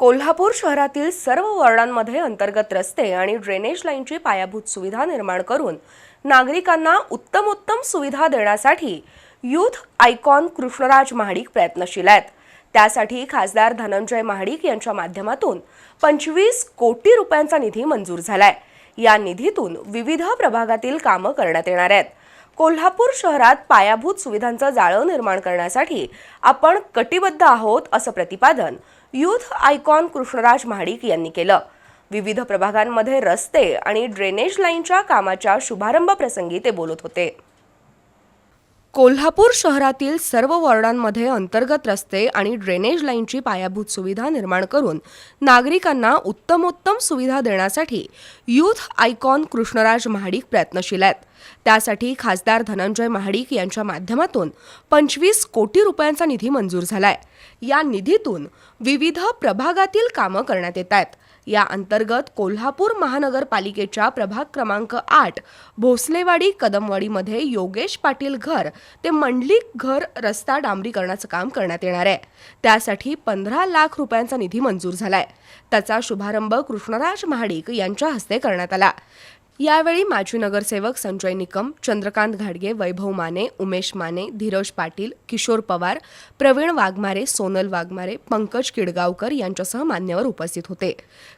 कोल्हापूर शहरातील सर्व वॉर्डांमध्ये अंतर्गत रस्ते आणि ड्रेनेज लाईनची पायाभूत सुविधा निर्माण करून नागरिकांना उत्तमोत्तम सुविधा देण्यासाठी युथ आयकॉन कृष्णराज महाडिक प्रयत्नशील आहेत. त्यासाठी खासदार धनंजय महाडिक यांच्या माध्यमातून पंचवीस कोटी रुपयांचा निधी मंजूर झालाय. या निधीतून विविध प्रभागातील कामं करण्यात येणार आहेत. कोल्हापूर शहरात पायाभूत सुविधांचं जाळं निर्माण करण्यासाठी आपण कटिबद्ध आहोत असं प्रतिपादन यूथ आयकॉन कृष्णराज महाडिक यांनी केलं. विविध प्रभागांमध्ये रस्ते आणि ड्रेनेज लाईनच्या कामाच्या शुभारंभ प्रसंगी ते बोलत होते. कोल्हापूर शहरातील सर्व वॉर्डांमध्ये अंतर्गत रस्ते आणि ड्रेनेज लाईनची पायाभूत सुविधा निर्माण करून नागरिकांना उत्तमोत्तम सुविधा देण्यासाठी युथ आयकॉन कृष्णराज महाडिक प्रयत्नशील आहेत. त्यासाठी खासदार धनंजय महाडिक यांच्या माध्यमातून पंचवीस कोटी रुपयांचा निधी मंजूर झालाय. या निधीतून विविध प्रभागातील कामं करण्यात येत आहेत. या अंतर्गत कोल्हापूर महानगरपालिकेच्या प्रभाग क्रमांक आठ भोसलेवाडी कदमवाडीमध्ये योगेश पाटील घर ते मंडलिक घर रस्ता डांबरीकरणाचं काम करण्यात येणार आहे. त्यासाठी पंधरा लाख रुपयांचा निधी मंजूर झालाय. त्याचा शुभारंभ कृष्णराज महाडिक यांच्या हस्ते करण्यात आला. यावेळी माजी नगरसेवक संजय निकम चंद्रकांत घाडगे वैभव माने उमेश माने धीरज पाटील किशोर पवार प्रवीण वाघमारे सोनल वाघमारे पंकज किडगावकर यांच्यासह मान्यवर उपस्थित होते.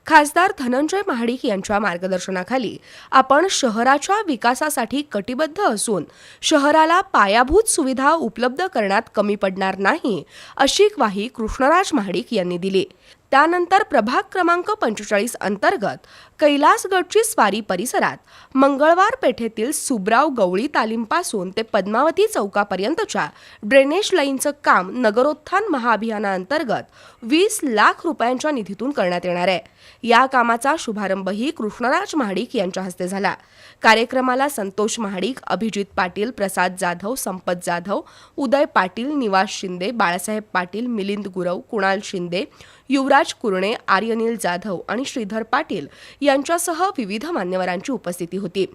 खासदार धनंजय महाडिक यांच्या मार्गदर्शनाखाली आपण शहराच्या विकासासाठी कटिबद्ध असून शहराला पायाभूत सुविधा उपलब्ध करण्यात कमी पडणार नाही अशी ग्वाही कृष्णराज महाडिक यांनी दिली. त्यानंतर प्रभाग क्रमांक पंचेचाळीस अंतर्गत कैलासगडची स्वारी परिसरात मंगळवार पेठेतील सुब्राव गवळी तालीमपासून ते पद्मावती चौकापर्यंतच्या ड्रेनेज लाईनचं काम नगरोत्थान महाअभियानाअंतर्गत वीस लाख रुपयांच्या निधीतून करण्यात येणार आहे. या कामाचा शुभारंभही कृष्णराज महाडिक यांच्या हस्ते झाला. कार्यक्रमाला संतोष महाडिक अभिजित पाटील प्रसाद जाधव संपत जाधव उदय पाटील निवास शिंदे बाळासाहेब पाटील मिलिंद गुरव कुणाल शिंदे युवराज कुरणे आर्यनील जाधव आणि श्रीधर पाटील यांच्यासह विविध मान्यवरांची उपस्थिती होती.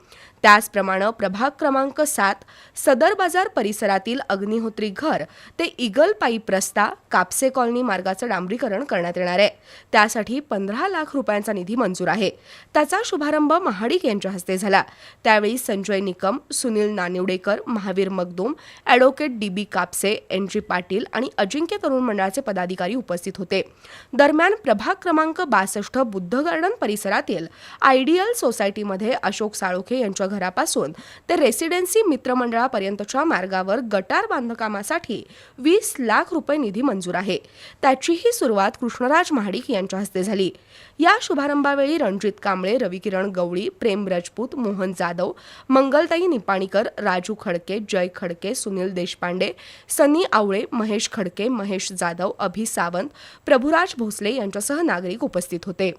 त्याचप्रमाणे प्रभाग क्रमांक सात सदर बाजार परिसरातील अग्निहोत्री घर ते इगल पाईप रस्ता कापसे कॉलनी मार्गाचं डांबरीकरण करण्यात येणार आहे. त्यासाठी पंधरा लाख रुपयांचा निधी मंजूर आहे. त्याचा शुभारंभ महाडिक यांच्या हस्ते झाला. त्यावेळी Sanjay Nikam Sunil Nanivadekar Mahavir Magdum advocate D B Kapse N G Patil आणि अजिंक्य तरुण मंडळाचे पदाधिकारी उपस्थित होते. दरम्यान प्रभाग क्रमांक बासष्ट बुद्ध गार्डन परिसरातील आयडियल सोसायटीमध्ये अशोक साळोखे यांच्या घरापासून ते रेसिडेन्सी मित्रमंडळापर्यंतच्या मार्गावर गटार बांधकामासाठी वीस लाख रुपये निधी मंजूर आहे. त्याचीही सुरुवात कृष्णराज महाडिक यांच्या हस्ते झाली. या शुभारंभावेळी रणजित कांबळे रविकिरण गवळी प्रेम राजपूत मोहन जाधव मंगलताई निपाणीकर राजू खडके जय खडके सुनील देशपांडे सनी आवळे महेश खडके महेश जाधव अभि सावंत प्रभुराज भोसले यांच्यासह नागरिक उपस्थित होते.